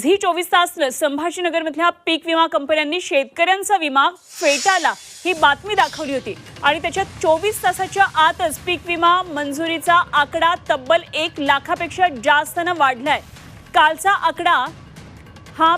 Zee चोवीस तासनं संभाजीनगरमधल्या पीक विमा कंपन्यांनी शेतकऱ्यांचा विमा फेटाळला ही बातमी दाखवली होती. आणि त्याच्यात चोवीस तासाच्या आतच पीक विमा मंजुरीचा आकडा तब्बल एक लाखापेक्षा जास्तनं वाढलाय. कालचा आकडा हा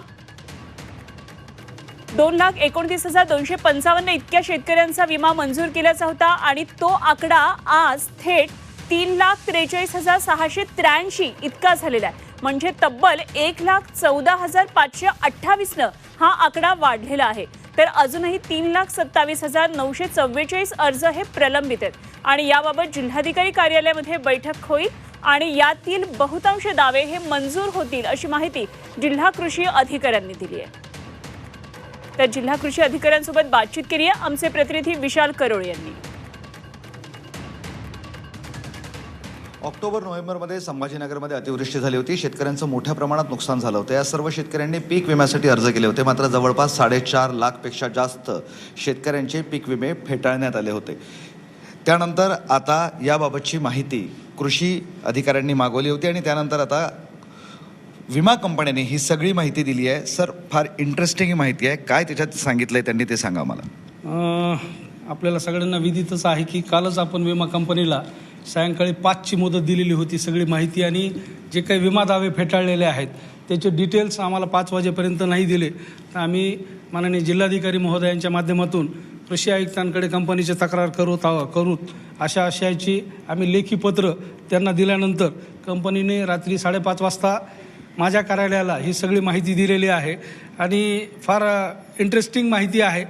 दोन लाख एकोणतीस हजार दोनशे पंचावन्न इतक्या शेतकऱ्यांचा विमा मंजूर केल्याचा होता आणि तो आकडा आज थेट तीन लाख त्रेचाळीस हजार सहाशे त्र्याऐंशी इतका झालेला आहे. म्हणजे तब्बल एक लाख चौदा हजार पाचशे अठ्ठावीसनं हा आकडा वाढलेला आहे. तर अजूनही तीन लाख सत्तावीस हजार नऊशे चव्वेचाळीस अर्ज हे प्रलंबित आहेत. आणि याबाबत जिल्हाधिकारी कार्यालयामध्ये बैठक होईल आणि यातील बहुतांश दावे हे मंजूर होतील अशी माहिती जिल्हा कृषी अधिकाऱ्यांनी दिली आहे. तर जिल्हा कृषी अधिकाऱ्यांसोबत बातचीत केली आहे आमचे प्रतिनिधी विशाल करोळ यांनी. ऑक्टोबर नोव्हेंबरमध्ये संभाजीनगरमध्ये अतिवृष्टी झाली होती. शेतकऱ्यांचं मोठ्या प्रमाणात नुकसान झालं होतं. या सर्व शेतकऱ्यांनी पीक विम्यासाठी अर्ज केले होते. मात्र जवळपास साडेचार लाखपेक्षा जास्त शेतकऱ्यांचे पीक विमे फेटाळण्यात आले होते. त्यानंतर आता याबाबतची माहिती कृषी अधिकाऱ्यांनी मागवली होती आणि त्यानंतर आता विमा कंपन्यांनी ही सगळी माहिती दिली आहे. सर फार इंटरेस्टिंग ही माहिती आहे. काय त्याच्यात सांगितलं आहे त्यांनी ते सांगा मला. आपल्याला सगळ्यांना विदितच आहे की कालच आपण विमा कंपनीला सायंकाळी पाचची मुदत दिलेली होती सगळी माहिती आणि जे काही विमा दावे फेटाळलेले आहेत त्याचे डिटेल्स आम्हाला पाच वाजेपर्यंत नाही दिले. तर आम्ही माननीय जिल्हाधिकारी महोदयांच्या माध्यमातून कृषी आयुक्तांकडे कंपनीची तक्रार करू करू अशा आशयाची आम्ही लेखी पत्र त्यांना दिल्यानंतर कंपनीने रात्री साडेपाच वाजता माझ्या कार्यालयाला ही सगळी माहिती दिलेली आहे. आणि फार इंटरेस्टिंग माहिती आहे.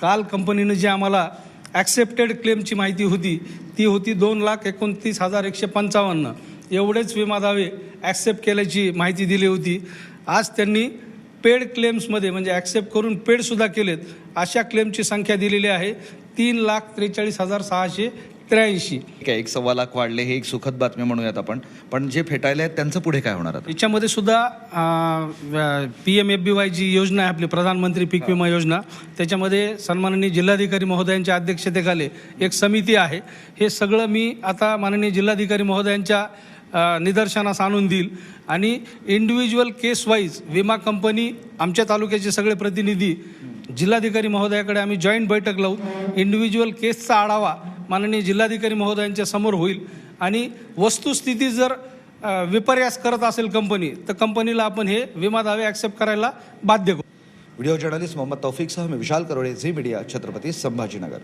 काल कंपनीनं जे आम्हाला ॲक्सेप्टेड क्लेमची माहिती होती. ती होती दोन लाख एकोणतीस हजार एकशे पंचावन्न. एवढेच विमा दावे ॲक्सेप्ट केल्याची माहिती दिली होती. आज त्यांनी पेड क्लेम्समध्ये म्हणजे ॲक्सेप्ट करून पेडसुद्धा केलेत अशा क्लेमची संख्या दिलेली आहे तीन लाख त्रेचाळीस हजार सहाशे त्र्याऐंशी. ठीक आहे एक सव्वा लाख वाढले हे एक सुखद बातमी म्हणूयात आपण. पण जे फेटाळले आहेत त्यांचं पुढे काय होणार आता? याच्यामध्ये सुद्धा P M F B Y जी योजना आहे आपली प्रधानमंत्री पीक विमा योजना. त्याच्यामध्ये सन्माननीय जिल्हाधिकारी महोदयांच्या अध्यक्षतेखाली एक समिती आहे. हे सगळं मी आता माननीय जिल्हाधिकारी महोदयांच्या निदर्शनास आणून देईल. आणि इंडिव्हिज्युअल केस वाईज विमा कंपनी आमच्या तालुक्याचे सगळे प्रतिनिधी जिल्हाधिकारी महोदयाकडे आम्ही जॉईंट बैठक लावू. इंडिव्हिज्युअल केसचा आढावा माननीय जिल्हाधिकारी महोदयांच्या समोर होईल. आणि वस्तुस्थिती जर विपर्यास करत असेल कंपनी तर कंपनीला आपण हे विमा दावे ॲक्सेप्ट करायला बाध्य करू. व्हिडिओ जर्नलिस्ट मोहम्मद तौफिकसह मी विशाल करोडे झी मीडिया छत्रपती संभाजीनगर.